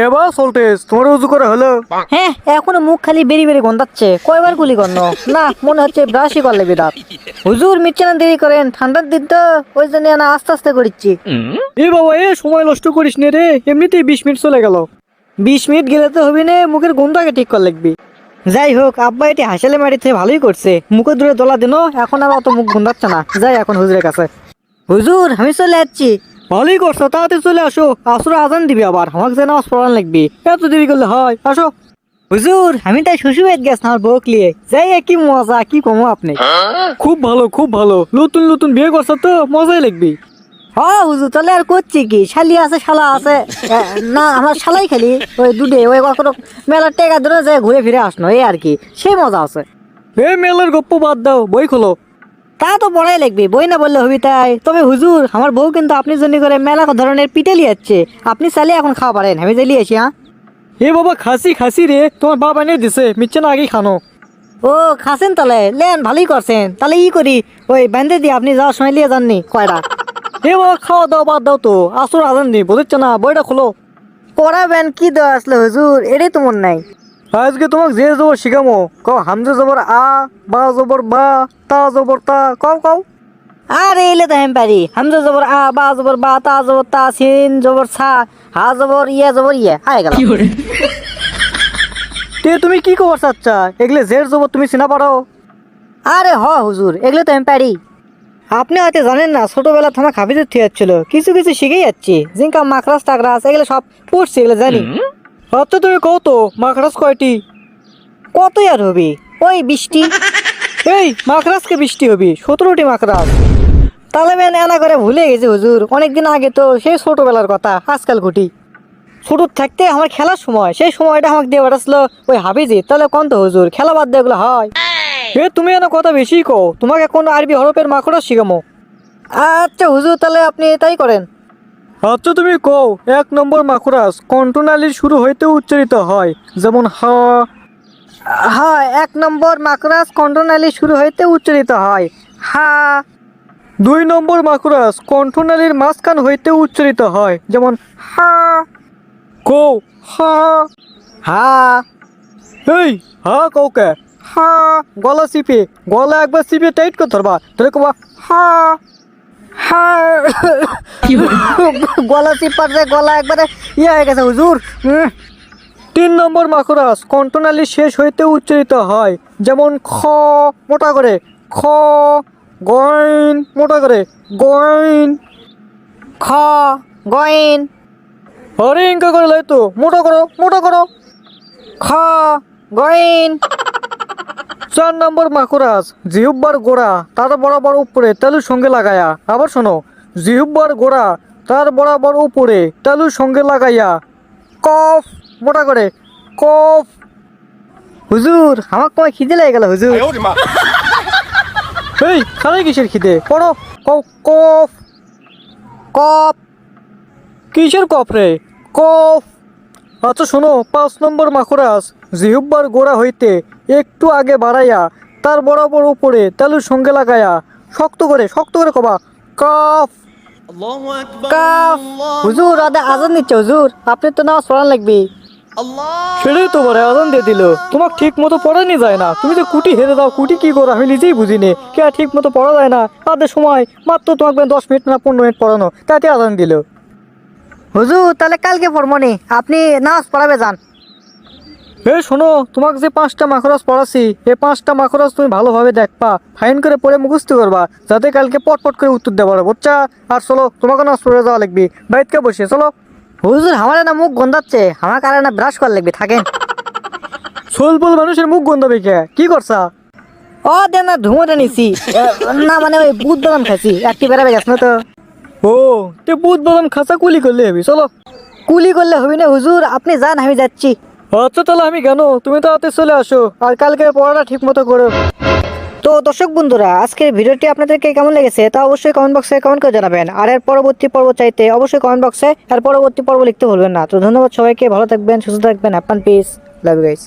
কেবা সল্টেস তোমার উজু করা হলো। হ্যাঁ এখনও মুখ খালি বেরি বেরি গন্ধাচ্ছে। কয়বার গুলি করন না মনে হচ্ছে ব্রাশই করলে বিদাত হুজুর মিটছে দেরি করেন ঠান্ডার দিন তো ওই জন্য না আস্তে আস্তে করিচ্ছি। এ বাবা এ সময় নষ্ট করিস নে রে এমনিতেই বিশ মিনিট চলে গেল। বিশ মিনিট গেলে তো হবি না মুখের গন্ধ ঠিক কর লাগবি যাই হোক আব্বা এটি হাসালে মারিতে ভালোই করছে। মুখে দূরে দোলা দিন এখন আর অত মুখ গন্ধাচ্ছে না। যাই এখন হুজুরের কাছে। হুজুর আমি চলে যাচ্ছি। ভালোই করছ তাড়াতাড়ি চলে আসো। আসরে আজান দিবি আবার আমাকে যেন নামাজ পড়ান লাগবি। এত দেরি করলে হয় আসো। হুজুর আমি তাই শ্বশুর বাড়িতে গেছি আমার বউক লিয়ে যাই কি মজা কি কমো আপনি। খুব ভালো খুব ভালো। নতুন নতুন বিয়ে করছ তো মজাই লাগবি। হ্যাঁ হুজুর তাহলে আর করছি কি? শালি আছে শালা আছে। না আমার শালাই খালি ওই দুধে ওই কখনো মেলার টেকা ধরে যায় ঘুরে ফিরে আসনো এই আর কি। সেই মজা আছে। এ মেলার গপ্প বাদ দাও বই খোলো। তা তো পড়াই লাগবে বই না বললে হবি তাই। তবে হুজুর আমার বউ কিন্তু আপনি জন্য করে মেলা ধরনের পিঠে লিয়াচ্ছে আপনি চালিয়ে এখন খাওয়া পারেন আমি যে লিয়েছি হ্যাঁ? এ বাবা খাসি খাসি রে তোমার বাবা এনে দিছে মিচ্ছে না আগেই খানো। ও খাসেন তাহলে? লেন ভালোই করছেন। তাহলে ই করি ওই বেঁধে দিয়ে আপনি যাওয়ার সময় লিয়ে যাননি কয়টা এ বাবা খাওয়া দাওয়া বাদ দাও তো আসর আজান দি বুঝছ না বইটা খোলো। পড়াবেন কি দেওয়া আসলে হুজুর এটাই তো মন নাই। আজকে তোমাকে যে জবর শিখামো কও হামজা জবর আ বা জবর বা তা জবর তা কও কও। আরে এলে তো আমি পারি। হামজা জবর আ বা জবর বা তা জবর তা সিন জবর সা হা জবর ইয়ে জবর ইয়ে আয় গেল তে তুমি কি খবর চাচ্ছা? এগুলো জের জবর তুমি চিনা পারো আরে হ হুজুর এগুলো তো আমি পারি আপনি হয়তো জানেন না ছোটবেলা তোমার খাবিদের যাচ্ছিল কিছু কিছু শিখেই যাচ্ছি। জিঙ্কা মাকড়াস টাকরাস এগুলো সব পড়ছি এগুলো জানি। আচ্ছা তুমি কও তো মাখরাস কয়টি? কতই আর হবি? ওই বৃষ্টি। এই মাখরাসকে বৃষ্টি হবি সতেরোটি মাখরাস তাহলে মেন এনা করে ভুলে গেছি হুজুর। অনেকদিন আগে তো সেই ছোটবেলার কথা আজকাল ঘটি। ছোট থাকতে আমার খেলার সময় সেই সময়টা আমাকে দিয়ে পাঠাচ্ছিল ওই হাবিজি তাহলে কোন তো হুজুর খেলা বাদ দিয়ে হয়। এ তুমি এনে কথা বেশি কও তোমাকে কোন আরবি হরফের মাখরাস শিখামো। আচ্ছা হুজুর তাহলে আপনি তাই করেন। আচ্ছা তুমি কও, এক নম্বর মাখরাস কন্ট্রোনালির শুরু হইতে উচ্চারিত হয়, যেমন হ। হা, এক নম্বর মাকড়াস কণ্ঠনালী শুরু হইতে উচ্চারিত হয়, হা। দুই নম্বর মাখরাস কণ্ঠনালীর মাঝখান হইতে উচ্চারিত হয়, যেমন হা। কও, হা। হা। এই, হা কৌকে হা, গলা চিপে, গলা একবার চিপে টাইট করে ধরবা, ধরে কবা, হা। গলা চিপার যে গলা একবারে ইয়ে হয়ে গেছে হুজুর। তিন নম্বর মাখরাস কণ্ঠনালী শেষ হইতে উচ্চারিত হয় যেমন খ মোটা করে। খ গইন মোটা করে। গইন। খ গইন। আরে ইঙ্কা করে লাই তো। মোটা করো মোটা করো। খ গইন। চার নম্বর মাকুরাস জিহুব্বার গোড়া তার বরাবর উপরে তেলুর সঙ্গে লাগায়া। আবার শোনো জিহুব্বার গোড়া তার বরাবর উপরে তেলুর সঙ্গে লাগাইয়া। কফ মোটা করে কফ। হুজুর আমার কয় খিদে লেগে গেল হুজুর। এই কিসের খিদে? পড়ো। কফ কপ কিসের কফ রে? কফ। আচ্ছা শোনো পাঁচ নম্বর মাকুরাস জিহুব্বার গোড়া হইতে একটু আগে বাড়াইয়া তার বরাবর উপরে তালুর সঙ্গে লাগায়া শক্ত করে শক্ত করে কবা কফ। কাফ। হুজুর আদা আজান দিচ্ছে হুজুর আপনি তো নামাজ পড়ান লাগবে। সেটাই তো বলে আজান দিয়ে দিল তোমার ঠিক মতো পড়ানি যায় না। তুমি যে কুটি হেরে দাও কুটি কি করো আমি নিজেই বুঝিনি। কে ঠিক মতো পড়া যায় না। তাদের সময় মাত্র তোমাকে দশ মিনিট না পনেরো মিনিট পড়ানো তাতে আজান দিল। হুজুর তাহলে কালকে পড়মনি আপনি নাচ পড়াবে যান। এ শোনো তোমাকে যে পাঁচটা মাখরস পড়াছি এই পাঁচটা মাখরস তুমি ভালোভাবে দেখবা ফাইন করে পড়ে মুখস্থ করবা যাতে কালকে পটপট করে উত্তর দেওয়া পারো বুঝছা? আর চলো তোমাকে নাচ পড়ে যাওয়া লাগবে বাইতকে বসে চলো। হুজুর আমার না মুখ গন্ধাচ্ছে আমার কারণে না ব্রাশ করা লাগবে থাকেন। সোলপল মানুষের মুখ গন্ধাবে কে? কি করছা? ও দেন না ধুমোটা নিছি। না মানে ওই বুধ বাদাম খাইছি একটি বেড়াবে গেছ না তো। ও তে বুধ বাদাম খাঁচা কুলি করলে হবি চলো। কুলি করলে হবি না হুজুর আপনি যান আমি যাচ্ছি। আচ্ছা তাহলে আমি কেন? তুমি তাড়াতাড়ি চলে আসো, আর কালকে পড়াটা ঠিক মতো করো। তো দর্শক বন্ধুরা, আজকের ভিডিওটি আপনাদেরকে কেমন লেগেছে তা অবশ্যই কমেন্ট বক্সে কমেন্ট করে জানাবেন। আর এর পরবর্তী পর্ব চাইতে অবশ্যই কমেন্ট বক্সে এর পরবর্তী পর্ব লিখতে ভুলবেন না। তো ধন্যবাদ সবাইকে, ভালো থাকবেন, সুস্থ থাকবেন হ্যাপান পিস লাভ গাইস